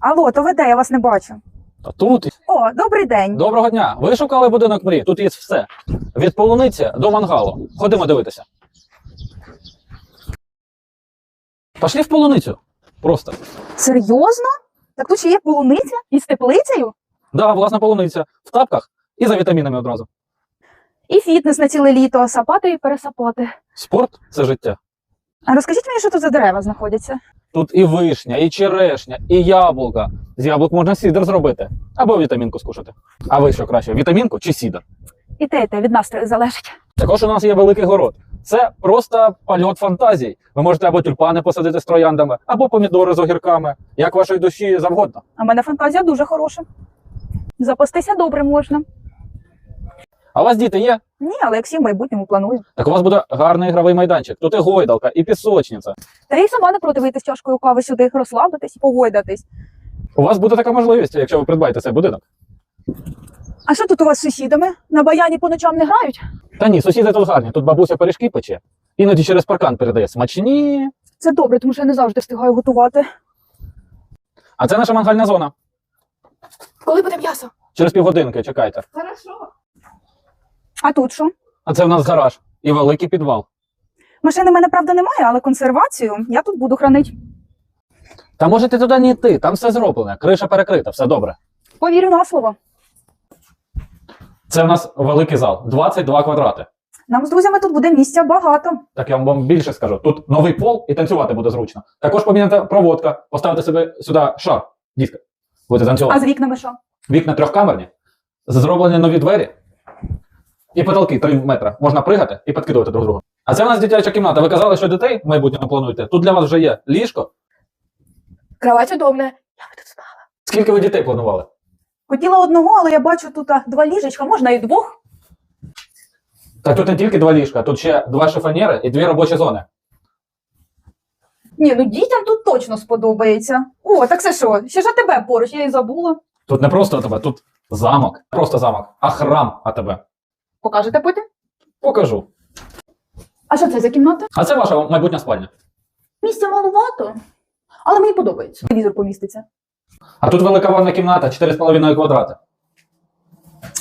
Алло, то ви де? Я вас не бачу. Та тут. О, добрий день. Доброго дня. Ви шукали будинок мрії. Тут є все. Від полуниці до мангалу. Ходимо дивитися. Пошли в полуницю. Просто. Серйозно? Так тут ще є полуниця із теплицею? Да, власна полуниця. В тапках і за вітамінами одразу. І фітнес на ціле літо, сапати і пересапати. Спорт це життя. А розкажіть мені, що тут за дерева знаходяться? Тут і вишня, і черешня, і яблука. З яблук можна сідр зробити або вітамінку скушати. А ви що краще, вітамінку чи сідр? І те, і те від настрою залежить. Також у нас є великий город. Це просто польот фантазій. Ви можете або тюльпани посадити з трояндами, або помідори з огірками, як вашої душі завгодно. А в мене фантазія дуже хороша. Запастися добре можна. А у вас діти є? Ні, але як всі в майбутньому планую. Так у вас буде гарний ігровий майданчик. Тут і гойдалка, і пісочниця. Та й сама не проти вийти з чашкою кави сюди, розслабитись і погойдатись. У вас буде така можливість, якщо ви придбаєте цей будинок. А що тут у вас з сусідами? На баяні по ночам не грають? Та ні, сусіди тут гарні. Тут бабуся пиріжки пече. Іноді через паркан передає смачні. Це добре, тому що я не завжди встигаю готувати. А це наша мангальна зона. Коли буде м'ясо? Через півгодинки чекайте. Хорошо. А тут що? А це в нас гараж і великий підвал. Машини в мене, правда, немає, але консервацію я тут буду хранити. Та можете туди не йти, там все зроблене, криша перекрита, все добре. Повірю на слово. Це в нас великий зал, 22 квадрати. Нам з друзями тут буде місця багато. Так я вам більше скажу. Тут новий пол і танцювати буде зручно. Також поміняти проводка, поставити себе сюди шар, дітка. Будете А з вікнами що? Вікна трьохкамерні, зроблені нові двері і потолки 3 метри. Можна пригати і підкидувати друг друга. А це у нас дитяча кімната. Ви казали, що дітей в майбутньому плануєте. Тут для вас вже є ліжко. Кровать удобна. Я би тут спала. Скільки ви дітей планували? Хотіла одного, але я бачу тут а, два ліжечка, можна і двох. Так тут не тільки два ліжка, тут ще два шифонєри і дві робочі зони. Ні, ну дітям тут точно сподобається. О, так це що? Ще ж тебе поруч, я і забула. Тут не просто АТБ, тут замок. Просто замок, а храм АТБ. Покажете потім? Покажу. А що це за кімната? А це ваша майбутня спальня. Місця малувато, але мені подобається. Телевізор поміститься. А тут велика ванна кімната, 4,5 квадрати.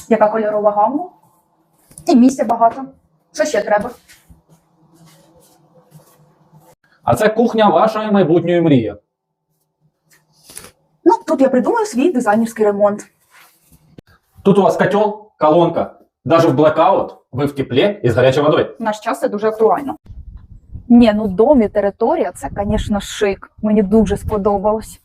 Яка кольорова гамма? І місця багато. Що ще треба? А це кухня вашої майбутньої мрії. Ну, тут я придумаю свій дизайнерський ремонт. Тут у вас котел, колонка. Даже в блекаут ви в теплі і з гарячою водою. Наш час це дуже актуально. Ні, ну дом і територія це, звісно, шик. Мені дуже сподобалось.